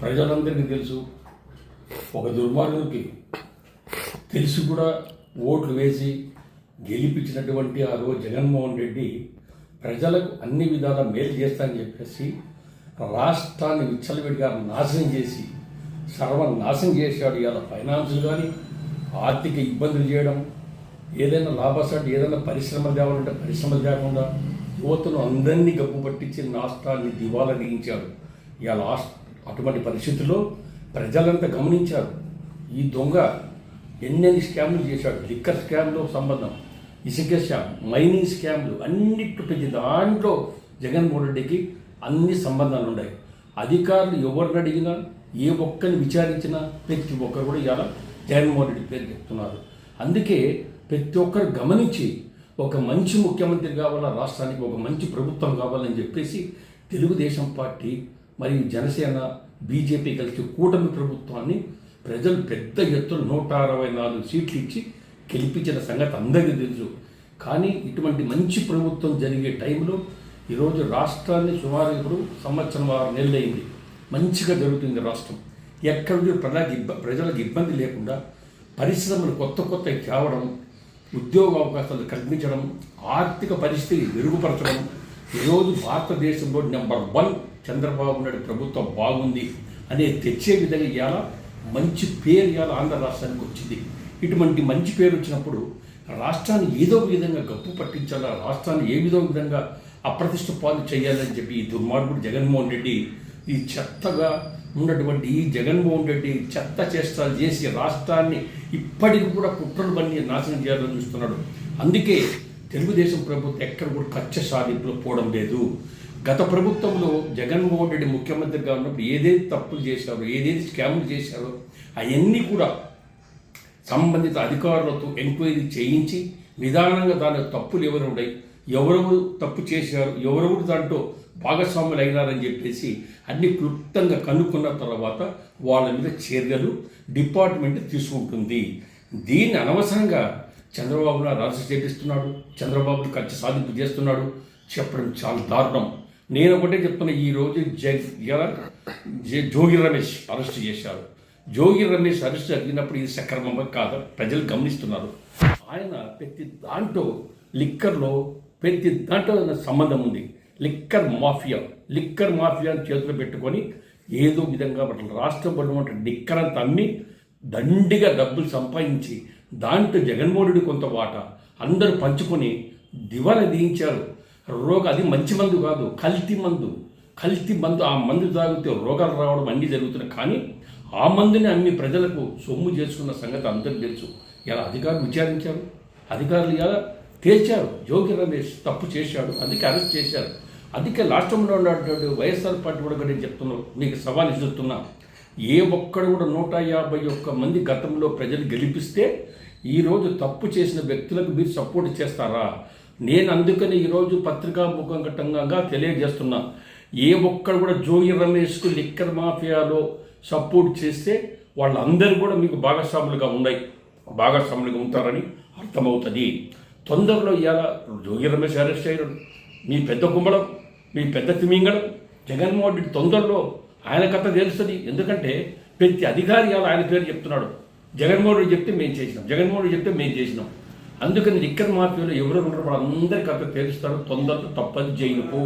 ప్రజలందరికీ తెలుసు ఒక దుర్మార్గునికి తెలిసి కూడా ఓట్లు వేసి గెలిపించినటువంటి ఆ రోజు జగన్మోహన్ రెడ్డి ప్రజలకు అన్ని విధాల మేలు చేస్తానని చెప్పేసి రాష్ట్రాన్ని విచ్చలవిడిగా నాశనం చేసి సర్వనాశనం చేశాడు. ఇవాళ ఫైనాన్స్ కానీ ఆర్థిక ఇబ్బందులు చేయడం ఏదైనా లాభసాటి ఏదైనా పరిశ్రమలు తేవాలంటే పరిశ్రమలు తేకుండా యువతను అందరినీ గబ్బు పట్టించి రాష్ట్రాన్ని దివాలా తీయించాడు ఇక లాస్ట్ అటువంటి పరిస్థితుల్లో ప్రజలంతా గమనించారు. ఈ దొంగ ఎన్నెన్ని స్కామ్లు చేశాడు. లిక్కర్ స్కామ్లో సంబంధం ఇసుక స్కామ్ మైనింగ్ స్కామ్లు అన్నిటి ప్రతి దాంట్లో జగన్మోహన్ రెడ్డికి అన్ని సంబంధాలు ఉన్నాయి. అధికారులు ఎవరిని అడిగినా ఏ ఒక్కరిని విచారించినా ప్రతి ఒక్కరు కూడా ఇవాళ జగన్మోహన్ రెడ్డి పేరు చెప్తున్నారు. అందుకే ప్రతి ఒక్కరు గమనించి ఒక మంచి ముఖ్యమంత్రి కావాలా రాష్ట్రానికి ఒక మంచి ప్రభుత్వం కావాలని చెప్పేసి తెలుగుదేశం పార్టీ మరియు జనసేన బీజేపీ కలిసి కూటమి ప్రభుత్వాన్ని ప్రజలు పెద్ద ఎత్తున నూట అరవై నాలుగు సీట్లు ఇచ్చి గెలిపించిన సంగతి అందరికీ తెలుసు. కానీ ఇటువంటి మంచి ప్రభుత్వం జరిగే టైంలో ఈరోజు రాష్ట్రాన్ని సుమారు ఇప్పుడు సంవత్సరం ఆరు నెలలైంది. మంచిగా జరుగుతుంది రాష్ట్రం. ఎక్కడ ప్రజలకు ఇబ్బ ప్రజలకు ఇబ్బంది లేకుండా పరిశ్రమలు కొత్త కొత్త తేవడం ఉద్యోగ అవకాశాలు కల్పించడం ఆర్థిక పరిస్థితి మెరుగుపరచడం ఈరోజు భారతదేశంలో నెంబర్ వన్ చంద్రబాబు నాయుడు ప్రభుత్వం బాగుంది అనే తెచ్చే విధంగా ఇవాళ మంచి పేరు ఇవాళ ఆంధ్ర రాష్ట్రానికి వచ్చింది. ఇటువంటి మంచి పేరు వచ్చినప్పుడు రాష్ట్రాన్ని ఏదో విధంగా గప్పు పట్టించాలా? రాష్ట్రాన్ని ఏ విధో విధంగా అప్రతిష్ట పాలు చేయాలని చెప్పి ఈ దుర్మార్గుడు జగన్మోహన్ రెడ్డి ఈ చెత్తగా ఉన్నటువంటి ఈ జగన్మోహన్ రెడ్డి చెత్త చేష్టాలు చేసి రాష్ట్రాన్ని ఇప్పటికి కూడా కుట్రలు బండి నాశనం చేయాలని చూస్తున్నాడు. అందుకే తెలుగుదేశం ప్రభుత్వం ఎక్కడ కూడా కచ్చ సాధింపులో పోవడం లేదు. గత ప్రభుత్వంలో జగన్మోహన్ రెడ్డి ముఖ్యమంత్రిగా ఉన్నప్పుడు ఏదైతే తప్పులు చేశారో ఏదైతే స్కాములు చేశారో అవన్నీ కూడా సంబంధిత అధికారులతో ఎంక్వైరీ చేయించి నిదానంగా దాని తప్పులు ఎవరు ఉన్నాయి ఎవరెవరు తప్పు చేశారు ఎవరెవరు దాంట్లో భాగస్వాములు అయినారని చెప్పేసి అన్ని క్లుప్తంగా కనుక్కున్న తర్వాత వాళ్ళ మీద చర్యలు డిపార్ట్మెంట్ తీసుకుంటుంది. దీన్ని అనవసరంగా చంద్రబాబు రాసి చేపిస్తున్నాడు చంద్రబాబు ఖర్చు సాధింపు చేస్తున్నాడు. చెప్పడం చాలా దారుణం. నేను ఒకటే చెప్తున్నా ఈ రోజు జగ్ జోగి రమేష్ అరెస్ట్ చేశారు. జోగి రమేష్ అరెస్ట్ జరిగినప్పుడు ఇది సక్రమంగా కాదు? ప్రజలు గమనిస్తున్నారు. ఆయన ప్రతి దాంట్లో లిక్కర్లో ప్రతి దాంట్లో సంబంధం ఉంది. లిక్కర్ మాఫియా లిక్కర్ మాఫియా చేతులు పెట్టుకొని ఏదో విధంగా మన రాష్ట్రంలో ఉన్నటువంటి లిక్కర్ అంతా అమ్మి దండిగా డబ్బులు సంపాదించి దాంట్లో జగన్మోహనుడి కొంత వాటా అందరూ పంచుకొని దివాలా దీయించారు రోగ అది మంచి మందు కాదు కల్తీ మందు. కల్తీ మందు ఆ మందు తాగితే రోగాలు రావడం అన్నీ జరుగుతున్నాయి. కానీ ఆ మందుని అమ్మి ప్రజలకు సొమ్ము చేసుకున్న సంగతి అందరికీ తెలుసు. ఇలా అధికారులు విచారించారు. అధికారులు ఇలా తేల్చారు. జోగి రమేష్ తప్పు చేశాడు అందుకే అరెస్ట్ చేశారు. అందుకే రాష్ట్రంలో ఉన్నటువంటి వైఎస్ఆర్ పార్టీ కూడా నేను చెప్తున్నాను. మీకు సవాల్ ఇస్తున్నా ఏ ఒక్కడు కూడా నూట యాభై ఒక్క మంది గతంలో ప్రజలు గెలిపిస్తే ఈరోజు తప్పు చేసిన వ్యక్తులకు మీరు సపోర్ట్ చేస్తారా? నేను అందుకని ఈరోజు పత్రికా ముఖంగా తెలియజేస్తున్నా. ఏ ఒక్కడు కూడా జోగి రమేష్కు లిక్కర్ మాఫియాలో సపోర్ట్ చేస్తే వాళ్ళందరూ కూడా మీకు భాగస్వాములుగా ఉన్నాయి. భాగస్వాములుగా ఉంటారని అర్థమవుతుంది. తొందరలో ఇవాళ జోగి రమేష్ అరెస్ట్ అయ్యారు మీ పెద్ద కుమ్మడం మీ పెద్ద తిమింగడం జగన్మోహన్ రెడ్డి తొందరలో ఆయన కథ తెలుస్తుంది. ఎందుకంటే ప్రతి అధికారి ఆయన పేరు చెప్తున్నాడు. జగన్మోహన్ రెడ్డి చెప్తే మేము చేసినాం. జగన్మోహన్ రెడ్డి చెప్తే మేము చేసినాం. అందుకని లిక్కర్ మాఫియాలో ఎవరు ఉన్నారో వాళ్ళందరి అంత తెలుస్తారు తొందరగా తప్పదు. జైలుకు